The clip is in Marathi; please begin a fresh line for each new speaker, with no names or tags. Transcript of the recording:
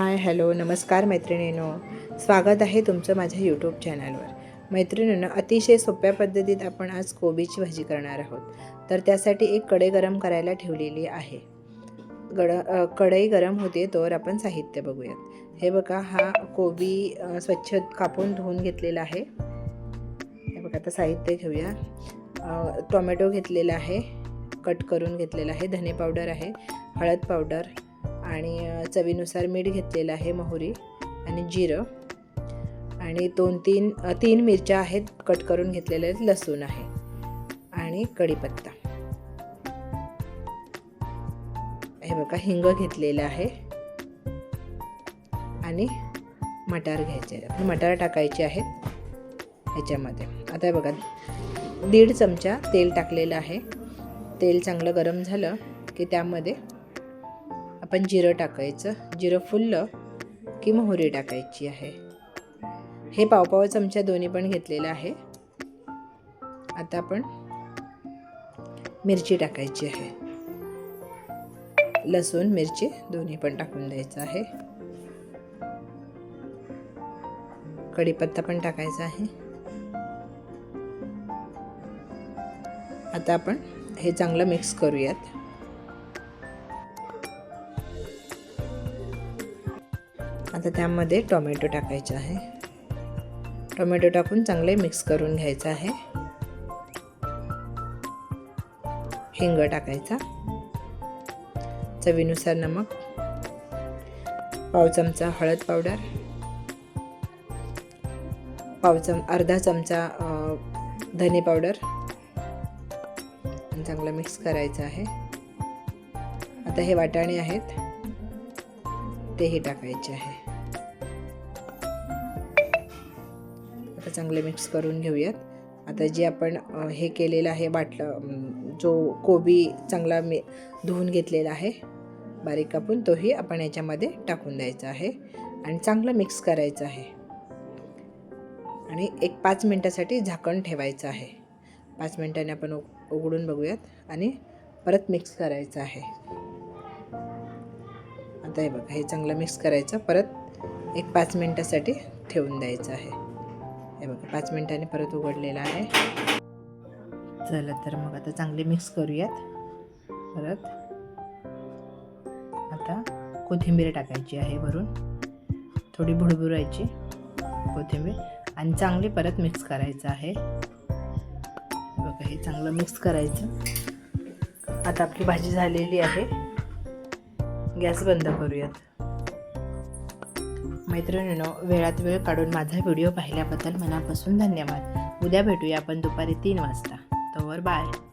हाय हॅलो नमस्कार मैत्रिणीनो. स्वागत आहे तुमचं माझ्या यूट्यूब चॅनलवर मैत्रिणीनं अतिशय सोप्या पद्धतीत आपण आज कोबीची भाजी करणार आहोत. तर त्यासाठी एक कढई गरम करायला ठेवलेली आहे. गड कढई गरम होते तोवर आपण साहित्य बघूयात. हे बघा हा कोबी स्वच्छ कापून धुवून घेतलेला आहे. हे बघा आता साहित्य घेऊया. टोमॅटो घेतलेला आहे. कट करून घेतलेला आहे. धने पावडर आहे. हळद पावडर. आणि चवीनुसार मीठ घेतलेलं आहे मोहरी आणि जिरं. आणि दोन तीन तीन मिरच्या आहेत कट करून घेतलेल्या आहेत लसूण आहे आणि कढीपत्ता. हे बघा हिंग घेतलेलं आहे आणि मटार घ्यायचे आहेत. मटार टाकायचे आहेत ह्याच्यामध्ये. आता हे बघा दीड चमचा तेल टाकलेलं आहे. तेल चांगलं गरम झालं की त्यामध्ये आपण जिरं टाकायचं. जिरं फुललं की मोहरी टाकायची आहे. हे पावपाव चमचा दोन्ही पण घेतलेलं आहे. आता आपण मिरची टाकायची आहे. लसूण मिरची दोन्ही पण टाकून द्यायचं आहे. कढीपत्ता पण टाकायचा आहे. आता आपण हे चांगलं मिक्स करूयात. आता त्यामध्ये टोमॅटो टाकायचं आहे. टोमॅटो टाकून चांगले मिक्स करून घ्यायचं आहे. हिंग टाकायचा. चवीनुसार नमक. पाव चमचा हळद पावडर. पाव चम अर्धा चमचा धने पावडर. चांगलं मिक्स करायचं आहे. आता हे वाटाणे आहेत. तेही टाकायचे आहे. आता चांगले मिक्स करून घेऊयात. आता जे आपण हे केलेलं आहे बाटलं जो कोबी चांगला मी धुवून घेतलेला आहे बारीक कापून तोही आपण याच्यामध्ये टाकून द्यायचा आहे आणि चांगलं मिक्स करायचं आहे. आणि एक पाच मिनटासाठी झाकण ठेवायचं आहे. पाच मिनटाने आपण उघडून बघूयात आणि परत मिक्स करायचं आहे. आता हे बघा हे चांगलं मिक्स करायचं. परत एक पाच मिनटासाठी ठेवून द्यायचं आहे. हे बघा पाच मिनटाने परत उघडलेलं आहे. चला तर मग आता चांगले मिक्स करूयात. परत आता कोथिंबीर टाकायची आहे भरून थोडी भुडभुरायची कोथिंबीर. आणि चांगली परत मिक्स करायचं आहे. बघा हे चांगलं मिक्स करायचं. आता आपली भाजी झालेली आहे. गॅस बंद करूयात. मैत्रिणीनो वेळात वेळ काढून माझा व्हिडिओ पाहिल्याबद्दल मनापासून धन्यवाद. उद्या भेटूया आपण दुपारी तीन वाजता. तोवर बाय.